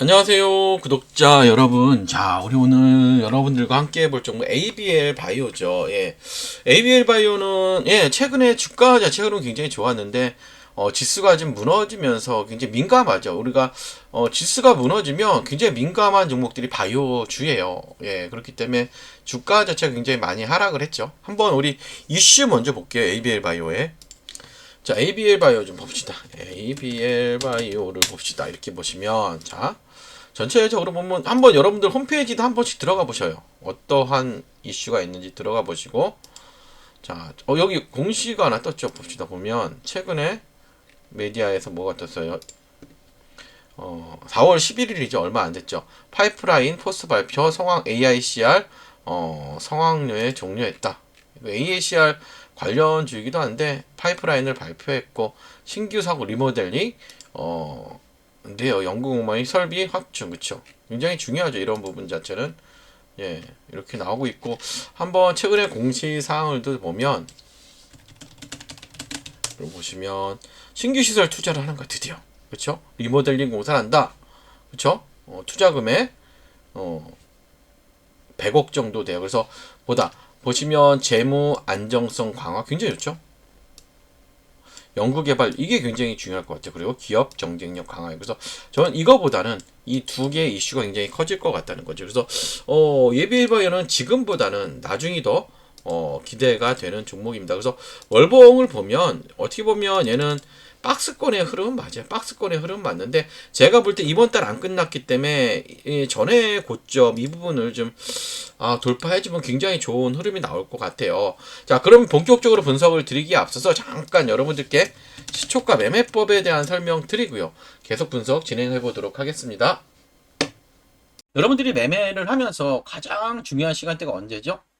안녕하세요 구독자 여러분. 자 우리 오늘 여러분들과 함께 해볼 종목 ABL 바이오죠. 예 ABL 바이오는 예 최근에 주가 자체로는 굉장히 좋았는데 어 지수가 좀 무너지면서 굉장히 민감하죠. 우리가 어 지수가 무너지면 굉장히 민감한 종목들이 바이오 주예요. 예 그렇기 때문에 주가 자체가 굉장히 많이 하락을 했죠. 한번 우리 이슈 먼저 볼게요 ABL 바이오에 자, ABL 바이오 좀 봅시다. ABL 바이오를 봅시다. 이렇게 보시면, 자, 전체적으로 보면, 한번 여러분들 홈페이지도 한 번씩 들어가 보셔요. 어떠한 이슈가 있는지 들어가 보시고, 자, 어, 여기 공시가 하나 떴죠. 봅시다. 보면, 최근에 메디아에서 뭐가 떴어요? 어, 4월 11일이죠. 얼마 안 됐죠. 파이프라인 포스트 발표 성황 AICR, 어, 성황료에 종료했다. AICR 관련 주이기도 한데 파이프라인을 발표했고 신규 사고 리모델링 어 근데요. 연구공무원이 설비 확충 그쵸? 굉장히 중요하죠. 이런 부분 자체는. 예 이렇게 나오고 있고. 한번 최근에 공시 사항을도 보면 보시면 신규 시설 투자를 하는 거 드디어 그쵸? 리모델링 공사를 한다 그쵸? 어, 투자금액 어 100억 정도 돼요. 그래서 보다 보시면 재무 안정성 강화 굉장히 좋죠. 연구 개발 이게 굉장히 중요할 것 같아요. 그리고 기업 경쟁력 강화. 그래서 저는 이거보다는 이 두 개의 이슈가 굉장히 커질 것 같다는 거죠. 그래서 어, 예비 일바이오는 지금보다는 나중이 더 어, 기대가 되는 종목입니다. 그래서 월봉을 보면 어떻게 보면 얘는 박스권의 흐름은 맞아요. 박스권의 흐름은 맞는데 제가 볼 때 이번 달 안 끝났기 때문에 이 전에 고점 이 부분을 좀 아, 돌파해주면 굉장히 좋은 흐름이 나올 것 같아요. 자, 그럼 본격적으로 분석을 드리기에 앞서서 잠깐 여러분들께 시초가 매매법에 대한 설명 드리고요. 계속 분석 진행해 보도록 하겠습니다. 여러분들이 매매를 하면서 가장 중요한 시간대가 언제죠?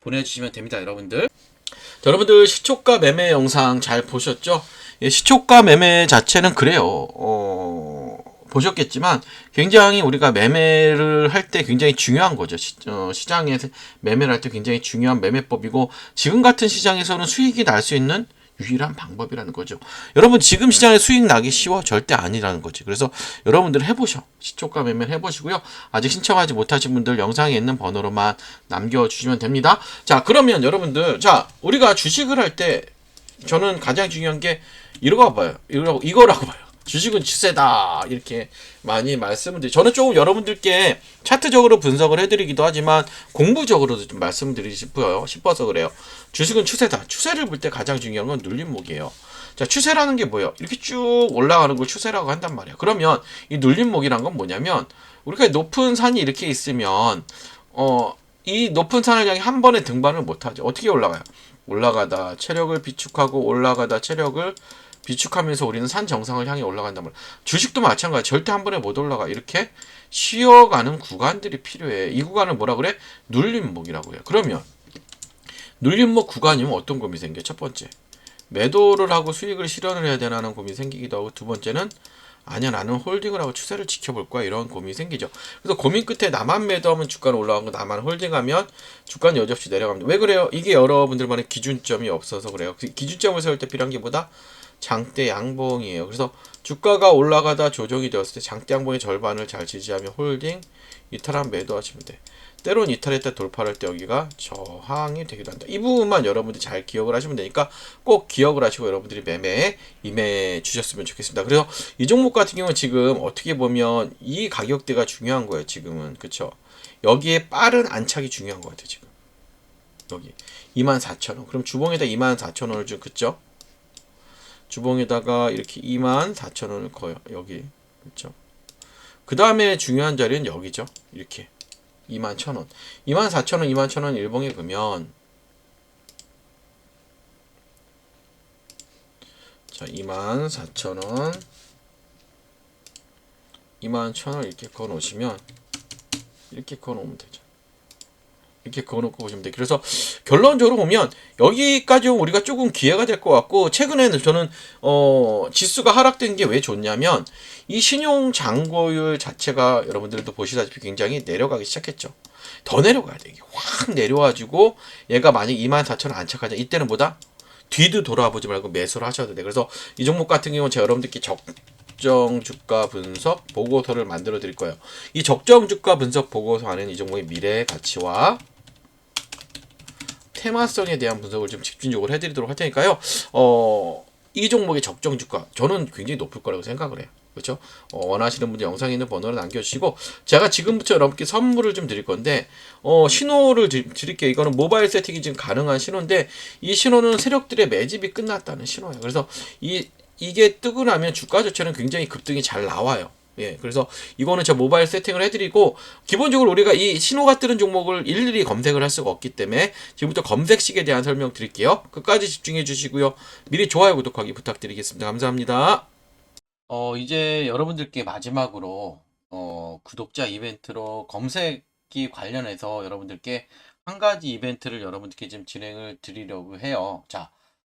보내주시면 됩니다, 여러분들. 자, 여러분들 시초가 매매 영상 잘 보셨죠? 예, 시초가 매매 자체는 그래요. 어, 보셨겠지만 굉장히 우리가 매매를 할 때 굉장히 중요한 거죠. 시, 어, 시장에서 매매를 할 때 굉장히 중요한 매매법이고 지금 같은 시장에서는 수익이 날 수 있는 유일한 방법이라는 거죠. 여러분 지금 시장에 수익 나기 쉬워 절대 아니라는 거지. 그래서 여러분들 해보셔. 시초가 매매를 해보시고요. 아직 신청하지 못하신 분들 영상에 있는 번호로만 남겨주시면 됩니다. 자 그러면 여러분들 자 우리가 주식을 할 때 저는 가장 중요한 게 이러고 봐요. 이거라고 이거라고 봐요. 주식은 추세다 이렇게 많이 말씀을 드리. 저는 조금 여러분들께 차트적으로 분석을 해드리기도 하지만 공부적으로도 좀 말씀을 드리고 싶어요. 싶어서 그래요. 주식은 추세다. 추세를 볼 때 가장 중요한 건 눌림목이에요. 자, 추세라는 게 뭐예요? 이렇게 쭉 올라가는 걸 추세라고 한단 말이에요. 그러면 이 눌림목이란 건 뭐냐면 우리가 높은 산이 이렇게 있으면 어, 이 높은 산을 향해 한 번에 등반을 못 하죠. 어떻게 올라가요? 올라가다 체력을 비축하고 올라가다 체력을 비축하면서 우리는 산 정상을 향해 올라간단 말이야. 주식도 마찬가지. 절대 한 번에 못 올라가. 이렇게 쉬어가는 구간들이 필요해. 이 구간을 뭐라 그래? 눌림목이라고 해요. 그러면 눌림목 구간이면 어떤 고민이 생겨? 첫 번째, 매도를 하고 수익을 실현을 해야 되나는 고민이 생기기도 하고 두 번째는 아니야 나는 홀딩을 하고 추세를 지켜볼 거야 이런 고민이 생기죠. 그래서 고민 끝에 나만 매도하면 주가는 올라가고 나만 홀딩하면 주가는 여지없이 내려갑니다. 왜 그래요? 이게 여러분들만의 기준점이 없어서 그래요. 그 기준점을 세울 때 필요한 게 뭐다? 장대 양봉이에요. 그래서 주가가 올라가다 조정이 되었을 때 장대 양봉의 절반을 잘 지지하며 홀딩, 이탈한 매도하시면 돼. 때론 이탈했다 돌파할 때 여기가 저항이 되기도 한다. 이 부분만 여러분들이 잘 기억을 하시면 되니까 꼭 기억을 하시고 여러분들이 매매에 임해 주셨으면 좋겠습니다. 그래서 이 종목 같은 경우는 지금 어떻게 보면 이 가격대가 중요한 거예요. 지금은 그쵸? 여기에 빠른 안착이 중요한 것 같아요. 지금 여기 24,000원. 그럼 주봉에다 24,000원을 좀 그쵸? 주봉에다가 이렇게 24,000원을 거요. 여기 그쵸? 그 다음에 중요한 자리는 여기죠. 이렇게 21,000원. 24,000원, 21,000원 일봉에 보면 자, 24,000원 21,000원 이렇게 그어 놓으시면 이렇게 그어 놓으면 되죠. 이렇게 그어놓고 보시면 돼요. 그래서 결론적으로 보면 여기까지 우리가 조금 기회가 될 것 같고 최근에는 저는 어 지수가 하락된 게 왜 좋냐면 이 신용 잔고율 자체가 여러분들도 보시다시피 굉장히 내려가기 시작했죠. 더 내려가야 돼. 확 내려와가지고 얘가 만약 24,000원 안착하자 이때는 뭐다? 뒤도 돌아보지 말고 매수를 하셔도 돼. 그래서 이 종목 같은 경우는 제가 여러분들께 적 정 주가 분석 보고서를 만들어 드릴 거예요. 이 적정 주가 분석 보고서 안에는 이 종목의 미래 가치와 테마성에 대한 분석을 좀 집중적으로 해드리도록 할 테니까요. 어, 이 종목의 적정 주가 저는 굉장히 높을 거라고 생각을 해요. 그렇죠? 어, 원하시는 분들 영상에 있는 번호를 남겨주시고 제가 지금부터 여러분께 선물을 좀 드릴 건데 어, 신호를 드, 드릴게요. 이거는 모바일 세팅이 지금 가능한 신호인데 이 신호는 세력들의 매집이 끝났다는 신호예요. 그래서 이 이게 뜨고 나면 주가 자체는 굉장히 급등이 잘 나와요. 예, 그래서 이거는 저 모바일 세팅을 해드리고 기본적으로 우리가 이 신호가 뜨는 종목을 일일이 검색을 할 수가 없기 때문에 지금부터 검색식에 대한 설명 드릴게요. 끝까지 집중해 주시고요. 미리 좋아요, 구독하기 부탁드리겠습니다. 감사합니다. 어, 이제 여러분들께 마지막으로 어, 구독자 이벤트로 검색기 관련해서 여러분들께 한 가지 이벤트를 여러분들께 좀 진행을 드리려고 해요. 자,